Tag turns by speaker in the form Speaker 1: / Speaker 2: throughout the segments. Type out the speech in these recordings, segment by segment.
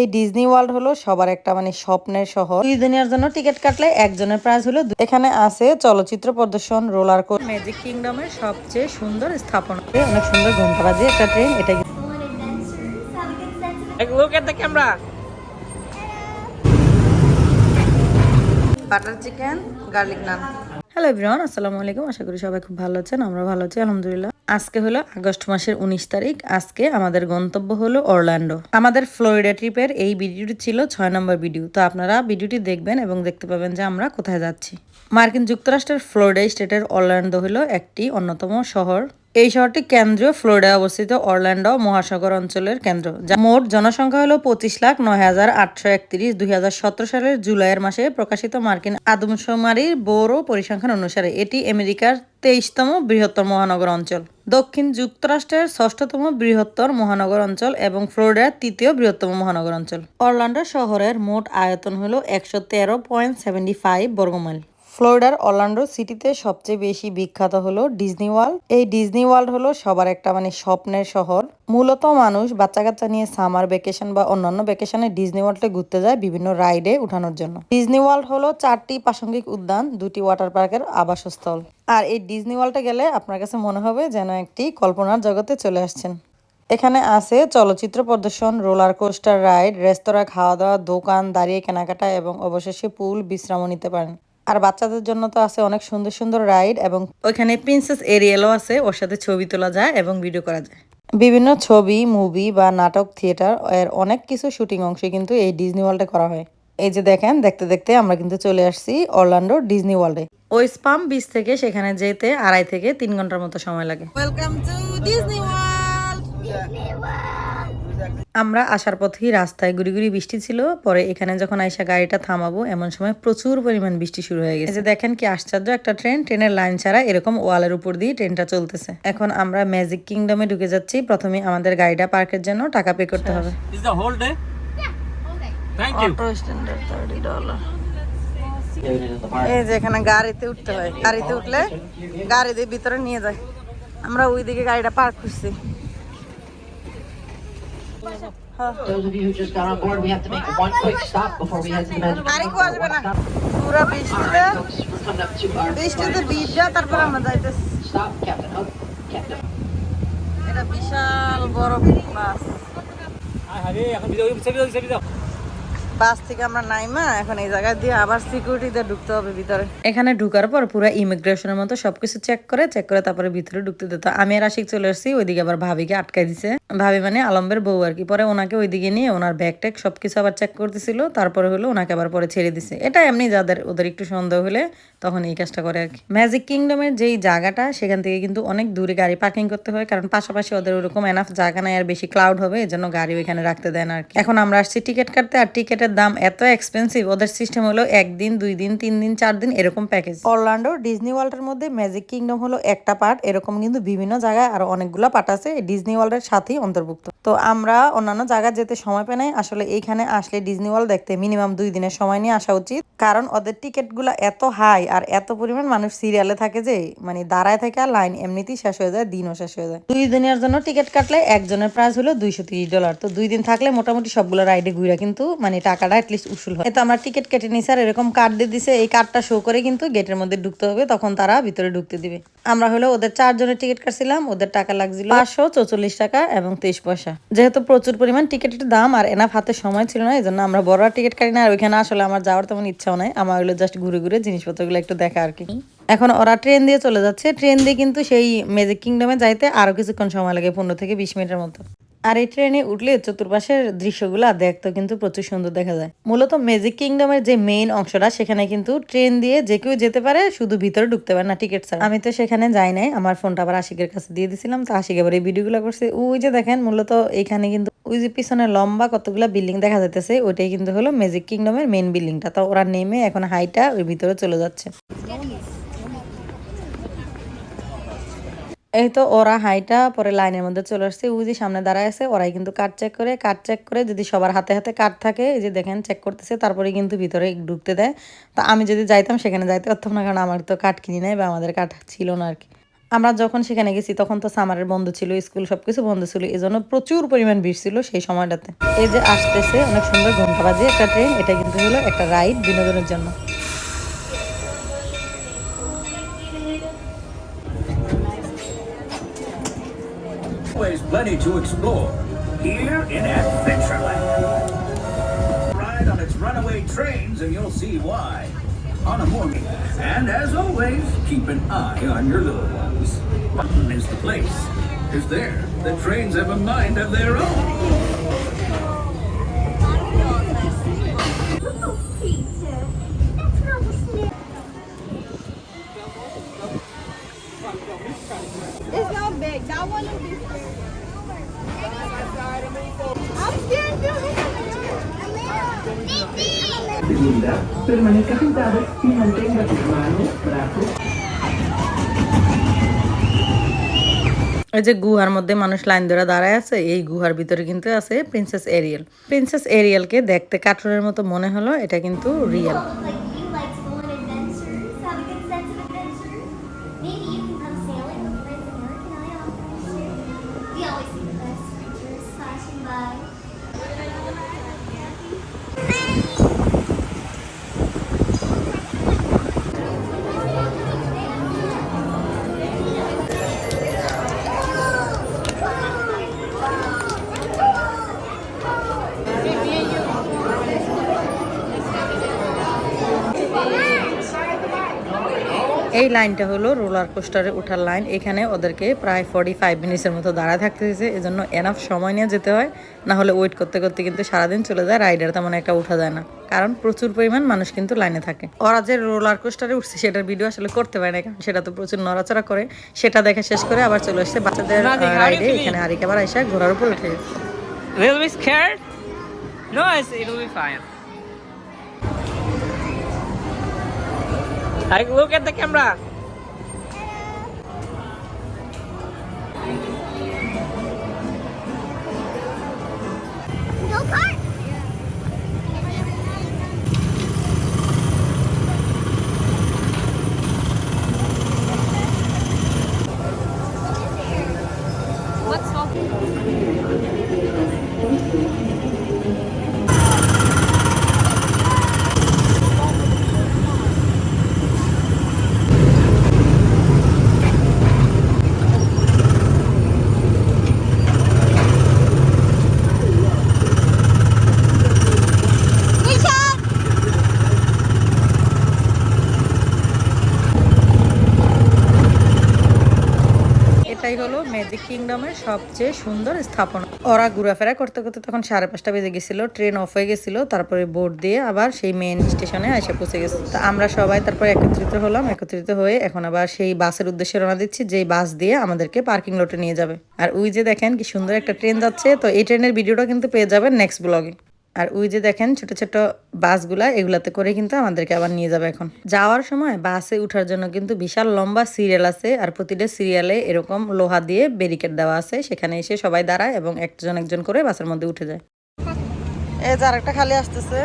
Speaker 1: এই Disney world হলো সবার একটা মানে স্বপ্নের শহর। দুই দিনের জন্য টিকিট কাটলে একজনের প্রাইস হলো এখানে আছে চলচ্চিত্র প্রদর্শন রোলার কোস্টার ম্যাজিক কিংডমের সবচেয়ে সুন্দর স্থাপনা। অনেক সুন্দর ঘণ্টা বাজে একটা ট্রেন এটা
Speaker 2: look at the camera.
Speaker 1: Butter chicken garlic naan hello everyone আসসালামু আলাইকুম আশা করি সবাই খুব ভালো আছেন আমরা ভালো আছি আলহামদুলিল্লাহ। আজকে হলো আগস্ট মাসের উনিশ তারিখ। আজকে আমাদের গন্তব্য হলো অরল্যান্ডো। আমাদের ফ্লোরিডা ট্রিপের এই ভিডিওটি ছিল ছয় নম্বর ভিডিও। তো আপনারা ভিডিওটি দেখবেন এবং দেখতে পাবেন যে আমরা কোথায় যাচ্ছি। মার্কিন যুক্তরাষ্ট্রের ফ্লোরিডা স্টেটের অরল্যান্ডো হলো একটি অন্যতম শহর। এই শহরটি কেন্দ্রীয় ফ্লোরিডায় অবস্থিত অরল্যান্ডো মহাসাগর অঞ্চলের কেন্দ্র। যা মোট জনসংখ্যা হল পঁচিশ লাখ নয় হাজার আটশো একত্রিশ। দুই হাজার সতেরো সালের জুলাইয়ের মাসে প্রকাশিত মার্কিন আদমশুমারির বড় পরিসংখ্যান অনুসারে এটি আমেরিকার তেইশতম বৃহত্তর মহানগর অঞ্চল। দক্ষিণ যুক্তরাষ্ট্রের ষষ্ঠতম বৃহত্তর মহানগর অঞ্চল এবং ফ্লোরিডার তৃতীয় বৃহত্তম মহানগর অঞ্চল। অরল্যান্ডো শহরের মোট আয়তন হল একশো তেরো পয়েন্ট সেভেন্টি ফাইভ বর্গমাইল। ফ্লোরিডার অরল্যান্ডো সিটিতে সবচেয়ে বেশি বিখ্যাত হলো ডিজনি ওয়ার্ল্ড। এই ডিজনি ওয়ার্ল্ড হলো সবার একটা মানে স্বপ্নের শহর। মূলত মানুষ বাচ্চা কাচ্চা নিয়ে সামার ভ্যাকেশন বা অন্যান্য ভ্যাকেশনে ডিজনি ওয়ার্ল্ডে ঘুরতে যায় বিভিন্ন রাইডে উঠানোর জন্য। ডিজনি ওয়ার্ল্ড হলো চারটি প্রাসঙ্গিক উদ্যান, দুটি ওয়াটার পার্কের আবাসস্থল। আর এই ডিজনি ওয়ার্ল্ডে গেলে আপনার কাছে মনে হবে যেন একটি কল্পনার জগতে চলে আসছেন। এখানে আছে চলচ্চিত্র প্রদর্শন, রোলার কোস্টার রাইড, রেস্তোরাঁ খাওয়া দাওয়া দোকান, দাঁড়িয়ে কেনাকাটা এবং অবশেষে পুল বিশ্রামও নিতে পারেন। আর বাচ্চাদের জন্য তো আছে অনেক সুন্দর সুন্দর রাইড এবং ওইখানে প্রিন্সেস এরিয়েলও আছে ওর সাথে ছবি তোলা যায় এবং ভিডিও করা যায়। বিভিন্ন ছবি মুভি বা নাটক থিয়েটার এর অনেক কিছু শুটিং অংশে কিন্তু এই ডিজনি ওয়ার্ল্ডে করা হয়। এই যে দেখেন দেখতে দেখতে আমরা কিন্তু চলে আসছি অরল্যান্ডো ডিজনি ওয়ার্ল্ডে ওই স্পাম বিচ থেকে সেখানে যেতে আড়াই থেকে তিন ঘণ্টার মতো সময় লাগে। ওয়েলকাম টু ডিজনি ওয়ার্ল্ড আমরা আসার পথেই রাস্তায় গুড়ি গুড়ি বৃষ্টি ছিল পরে এখানে যখন আইসা গাড়িটা থামাবো এমন সময় প্রচুর পরিমাণ বৃষ্টি শুরু হয়ে গেছে। দেখেন কি আশ্চর্য একটা ট্রেন ট্রেনের লাইন ছাড়া এরকম ওয়ালের উপর দিয়ে ট্রেনটা চলতেছে। এখন আমরা ম্যাজিক কিংডমে ঢুকে যাচ্ছি প্রথমে আমাদের গাড়িটা পার্কের জন্য টাকা পে করতে হবে।
Speaker 2: Is the whole day? Thank you.
Speaker 1: Auto standard thirty dollar এই যে এখানে গাড়িতে উঠতে হয় গাড়িতে উঠলে গাড়ি দিয়ে ভিতরে নিয়ে যায়। আমরা ওই দিকে গাড়িটা পার্ক করছি।
Speaker 3: Those of you who just got on board, we have to make one quick stop before we head to the Magic
Speaker 1: পুরা বৃষ্টিতে
Speaker 3: Folks, we're coming up to our
Speaker 1: বৃষ্টিতে ভিজা তারপর আমরা যাইতেছি
Speaker 3: stop, Captain Hook. Captain.
Speaker 1: এটা বিশাল বড় বাস
Speaker 2: Hi, এখন video, video, video.
Speaker 1: বাস থেকে আমরা নাইমা, এখন এই জায়গায় দিয়ে আবার সিকিউরিটিতে ঢুকতে হবে ভিতরে। এখানে ঢুকার পর পুরো ইমিগ্রেশনের মতো সবকিছু চেক করে চেক করে তারপরে ভিতরে ঢুকতে দিত আমি আর আশিক চলে আসছি, ওইদিকে আবার ভাবিকে আটকাই দিছে। ভাবি মানে আলম্বের বউ আর কি। পরে ওনাকে ওইদিকে নিয়ে ওনার ব্যাগ ট্যাগ সবকিছু আবার চেক করতেছিল। তারপরে হলো ওনাকে আবার পরে ছেড়ে দিছে। এটা এমনি যাদের, ওদের একটু সন্দেহ হলে তখন এই কাজটা করে আর কি। ম্যাজিক কিংডমের যেই জায়গাটা, সেখান থেকে কিন্তু অনেক দূরে গাড়ি পার্কিং করতে হয়। কারণ পাশাপাশি ওদের ওরকম এনাফ জায়গা নাই আর বেশি ক্লাউড হবে এই জন্য গাড়ি ওইখানে রাখতে দেয় না আর কি। এখন আমরা আসছি টিকিট কাটতে, আর টিকিটের দাম এত এক্সপেন্সিভ ওদের সিস্টেম হলো একদিন দুই দিন তিন দিন চার দিন এরকম প্যাকেজ অরল্যান্ডো ডিজনি ওয়ার্ল্ডের মধ্যে ম্যাজিক কিংডম হলো একটা পার্ট এরকম কিন্তু বিভিন্ন জায়গায় আরও অনেকগুলো পার্ট আছে ডিজনি ওয়ার্ল্ডের সাথেই অন্তর্ভুক্ত। তো আমরা অন্যান্য জায়গায় যেতে সময় পাই নাই, আসলে এইখানে আসলে ডিজনি ওয়ার্ল্ড দেখতে মিনিমাম দুই দিনের সময় নিয়ে আসা উচিত। কারণ ওদের টিকিটগুলো এত হাই আর এত পরিমাণ মানুষ সিরিয়ালে থাকে যে মানে দাঁড়ায় থাকে আর লাইন এমনিতেই শেষ হয়ে যায়, দিনও শেষ হয়ে যায়। দুই দিনের জন্য টিকিট কাটলে একজনের প্রাইস হলো দুইশো ডলার তো দুই দিন থাকলে মোটামুটি সবগুলো রাইডে ঘুরে কিন্তু মানে টাকাটা অ্যাটলিস্ট উসুল হয়। তো আমরা টিকিট কেটে নিছি আর এরকম কার্ড দিয়ে দিছে, এই কার্ডটা শো করে কিন্তু গেটের মধ্যে ঢুকতে হবে, তখন তারা ভিতরে ঢুকতে দিবে। আমরা হলো ওদের চারজনের টিকিট কাটছিলাম, ওদের টাকা লাগছিল পাঁচশো চৌচল্লিশ টাকা এবং তেইশ পয়সা। যেহেতু প্রচুর পরিমাণ টিকিটের দাম আর এনাফ হাতে সময় ছিল না এই জন্য আমরা বড় টিকিট কাটি না, আর ওইখানে আসলে আমার যাওয়ার তেমন ইচ্ছাও নাই, আমার হলো জাস্ট ঘুরে ঘুরে জিনিসপত্রগুলো একটু দেখা আর কি। এখন ওরা ট্রেন দিয়ে চলে যাচ্ছে ট্রেন দিয়ে কিন্তু সেই ম্যাজিক কিংডমে যাইতে আরও কিছুক্ষণ সময় লাগে, পনেরো থেকে বিশ মিনিটের মতো। আর এই ট্রেনে উঠলে চতুর্পাশের দৃশ্যগুলো দেখতে কিন্তু প্রচুর সুন্দর দেখা যায়। মূলত ম্যাজিক কিংডমের যে মেইন অংশটা, সেখানে কিন্তু ট্রেন দিয়ে যে কেউ যেতে পারে, শুধু ভিতরে ঢুকতে পারে না টিকিট ছাড়া। আমি তো সেখানে যাই নাই, আমার ফোনটা আবার আশিকের কাছে দিয়ে দিছিলাম, তো আশিক এবার এই ভিডিওগুলো করছে। ওই যে দেখেন, মূলত এখানে কিন্তু ওই যে পিছনে লম্বা কতগুলা বিল্ডিং দেখা যাইতেছে, ওইটাই কিন্তু হলো ম্যাজিক কিংডমের মেইন বিল্ডিংটা তো ওরা নেমে এখন হাইটা ওই ভিতরে চলে যাচ্ছে। এই তো ওরা হাইটা পরে লাইনের মধ্যে চলে আসছে। যে সামনে দাঁড়ায় আছে, ওরাই কিন্তু কার্ড চেক করে কার্ড চেক করে যদি সবার হাতে হাতে কার্ড থাকে, এই যে দেখেন চেক করতেছে, তারপরে কিন্তু ভিতরে ঢুকতে দেয়। তো আমি যদি যাইতাম সেখানে যাইতে পারতাম না, কারণ আমার তো কার্ড কিনি নাই বা আমাদের কার্ড ছিল না আর কি। আমরা যখন সেখানে গেছি, তখন তো সামারের বন্ধ ছিল স্কুল সবকিছু বন্ধ ছিল, এই জন্য প্রচুর পরিমাণ ভিড় ছিল সেই সময়টাতে। এই যে আসতেছে, অনেক সুন্দর ঘণ্টা বাজে একটা ট্রেন এটা কিন্তু হলো একটা রাইড বিনোদনের জন্য।
Speaker 4: Always plenty to explore here in Adventureland. Ride on its runaway trains and you'll see why. On a morning. And as always, keep an eye on your little ones. Button is the place. Because there, the trains have a mind of their own.
Speaker 3: Segunda, permanezca sentado y mantenga sus manos, brazos
Speaker 1: যে গুহার মধ্যে মানুষ line ধরে দাঁড়ায় আছে এই গুহার ভিতরে কিন্তু আছে প্রিন্সেস এরিয়েল প্রিন্সেস এরিয়েলকে দেখতে কার্টুনের মতো মনে হলো এটা কিন্তু রিয়েল এই লাইনটা হলো রোলার কোস্টারে ওঠার লাইন। এখানে ওদেরকে প্রায় ফর্টি ফাইভ মিনিটসের মতো দাঁড়ায় থাকতে হয়েছে। এজন্য এনাফ সময় নিয়ে যেতে হয়। না হলে ওয়েট করতে করতে কিন্তু সারাদিন চলে যায় রাইডার তেমন একটা উঠা যায় না। কারণ প্রচুর পরিমাণ মানুষ কিন্তু লাইনে থাকে। ওরা যে রোলার কোস্টারে উঠছে সেটার ভিডিও আসলে করতে পারে না কারণ সেটা তো প্রচুর নড়াচড়া করে। সেটা দেখা শেষ করে আবার চলে এসছে বাচ্চাদের রাইডে? এখানে আরিকা আবার এসে ঘোড়ার উপর উঠে গেছে।
Speaker 2: Will be scared? No, it's, it'll be fine. Like, look at the camera.
Speaker 1: কিংডমের সবচেয়ে সুন্দর স্থাপনা। ওরা ঘোরাফেরা করতে করতে তখন সাড়ে পাঁচটা বেজে গেছিল ট্রেন অফ হয়ে গেছিল, তারপরে বোর্ড দিয়ে আবার সেই মেন স্টেশনে এসে পৌঁছে গেছে। তো আমরা সবাই তারপর একত্রিত হলাম, একত্রিত হয়ে এখন আবার সেই বাসের উদ্দেশ্যে রওনা দিচ্ছি, যেই বাস দিয়ে আমাদেরকে পার্কিং লটে নিয়ে যাবে। আর ওই যে দেখেন কি সুন্দর একটা ট্রেন যাচ্ছে, তো এই ট্রেনের ভিডিওটা কিন্তু পেয়ে যাবেন নেক্সট ব্লগে আর ওই যে দেখেন ছোট ছোট বাসগুলা, এগুলাতে করে কিন্তু আমাদেরকে আবার নিয়ে যাবে এখন। যাওয়ার সময় বাসে উঠার জন্য কিন্তু বিশাল লম্বা সিরিয়াল আছে, আর প্রতিটা সিরিয়ালে এরকম লোহা দিয়ে ব্যারিকেড দেওয়া আছে। সেখানে এসে সবাই দাঁড়ায় এবং একজন একজন করে বাসের মধ্যে উঠে যায়। এই যে আরেকটা খালি আসতেছে।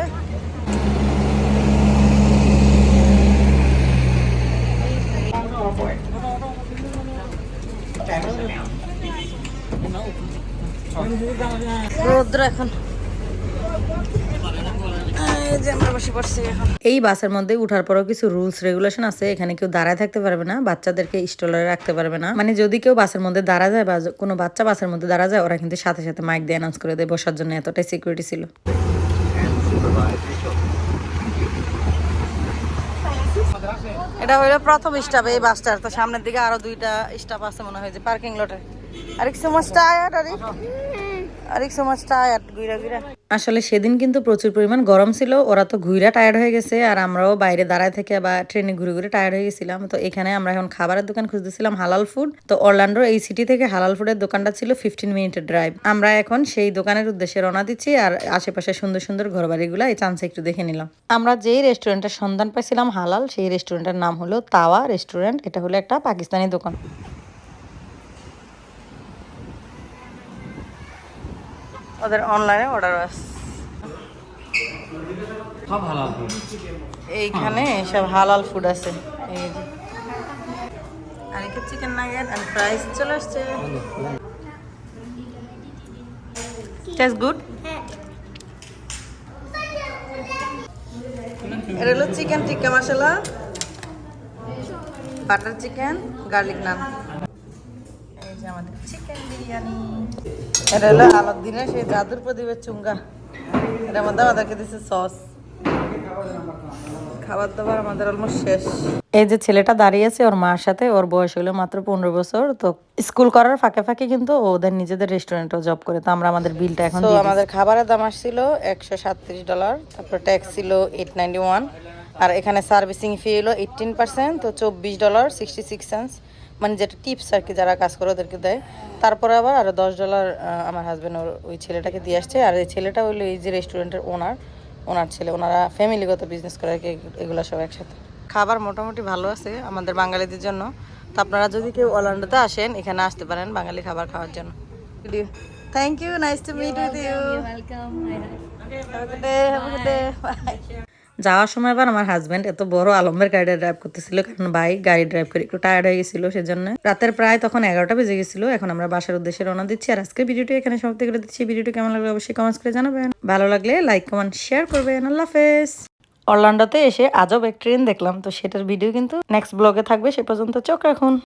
Speaker 1: রৌদ্র এখন এই যে আমরা বসে পড়ছি এখন। এই বাসের মধ্যে উঠার পরও কিছু রুলস রেগুলেশন আছে। এখানে কেউ দাঁড়ায় থাকতে পারবে না বাচ্চাদেরকে স্টলারে রাখতে পারবে না। মানে যদি কেউ বাসের মধ্যে দাঁড়া যায় বা কোনো বাচ্চা বাসের মধ্যে দাঁড়া যায় ওরা কিন্তু সাথে সাথে মাইক দিয়ে অ্যানাউন্স করে দেয় বসার জন্য। এতটাই সিকিউরিটি ছিল। এটা হইল প্রথম স্টপ এই বাসটার। তো সামনের দিকে আরও দুইটা স্টপ আছে মনে হয় যে পার্কিং লটে আরেক সময় টায়ার্ড আরে আরেক সময় টায়ার্ড গুইরা গুইরা আসলে সেদিন কিন্তু প্রচুর পরিমাণ গরম ছিল, ওরা তো ঘুইরা টায়ার্ড হয়ে গেছে, আর আমরাও বাইরে দাঁড়ায় থেকে বা ট্রেনে ঘুরে ঘুরে টায়ার্ড হয়ে গেছিলাম। তো এখানে আমরা এখন খাবারের দোকান খুঁজতেছিলাম, হালাল ফুড তো অরল্যান্ডোর এই সিটি থেকে হালাল ফুডের দোকানটা ছিল ফিফটিন মিনিটের ড্রাইভ আমরা এখন সেই দোকানের উদ্দেশ্যে রওনা দিচ্ছি, আর আশেপাশে সুন্দর সুন্দর ঘরবাড়িগুলো এই চান্সে একটু দেখে নিলাম। আমরা যেই রেস্টুরেন্টের সন্ধান পাইছিলাম হালাল, সেই রেস্টুরেন্টের নাম হলো তাওয়া রেস্টুরেন্ট এটা হলো একটা পাকিস্তানি দোকান। ওদের অনলাইনে অর্ডার আছে. এইখানে সব হালাল ফুড আছে। এই যে। আর একে চিকেন নাগেট এন্ড ফ্রাইস চলে আসছে। টেস্ট গুড এটা হলো chicken tikka masala butter chicken garlic naan এই যে আমাদের চিকেন বিরিয়ানি। এটা হলো আলাদিনের সেই জাদুর প্রদীপের চুঙ্গা। এটার মধ্যে আমাদেরকে দিচ্ছে সস খাবার দাবার আমাদের অলমোস্ট শেষ। এই যে ছেলেটা দাঁড়িয়েছে ওর মার সাথে ওর বয়স হলো মাত্র পনেরো বছর তো স্কুল করার ফাঁকে ফাঁকে কিন্তু ওদের নিজেদের রেস্টুরেন্টেও জব করে। তো আমরা আমাদের বিলটা এখন তো আমাদের খাবারের দাম আসছিল একশো সাতত্রিশ ডলার তারপর ট্যাক্স ছিল এইট নাইনটি ওয়ান আর এখানে সার্ভিসিং ফি হলো এইটিন পার্সেন্ট তো চব্বিশ ডলার সিক্সটি সিক্স সেন্স মানে যেটা টিপস আর কি যারা কাজ করে ওদেরকে দেয়। তারপরে আবার আরও দশ ডলার আমার হাজবেন্ড ওর ওই ছেলেটাকে দিয়ে আসছে। আর এই ছেলেটা হলো এই যে রেস্টুরেন্টের ওনার ওনার ছেলে। ওনারা ফ্যামিলিগত বিজনেস করে আর কি এগুলো সব একসাথে। খাবার মোটামুটি ভালো আছে আমাদের বাঙালিদের জন্য। তো আপনারা যদি কেউ অলান্ডোতে আসেন এখানে আসতে পারেন বাঙালি খাবার খাওয়ার জন্য। Thank you nice to meet with you যাওয়ার সময় আবার আমার হাজব্যান্ড এত বড় আলমের গাড়ি ড্রাইভ করতেছিল, কারণ ভাই গাড়ি ড্রাইভ করে একটু টায়ার্ড হয়ে গেছিল সেজন্য। রাতের প্রায় তখন এগারোটা বেজে গেছিল, এখন আমরা বাসার উদ্দেশ্যে রওনা দিচ্ছি। আর আজকের ভিডিওটি এখানে সমাপ্তি করে দিচ্ছি। ভিডিওটি কেমন লাগল অবশ্যই কমেন্টস করে জানাবেন। ভালো লাগলে লাইক কমেন্ট শেয়ার করবেন। আল্লাহ হাফেজ। অরল্যান্ডোতে এসে আজব এক ট্রেন দেখলাম, তো সেটার ভিডিও কিন্তু নেক্সট ব্লগে থাকবে, সে পর্যন্ত চোখ রাখুন।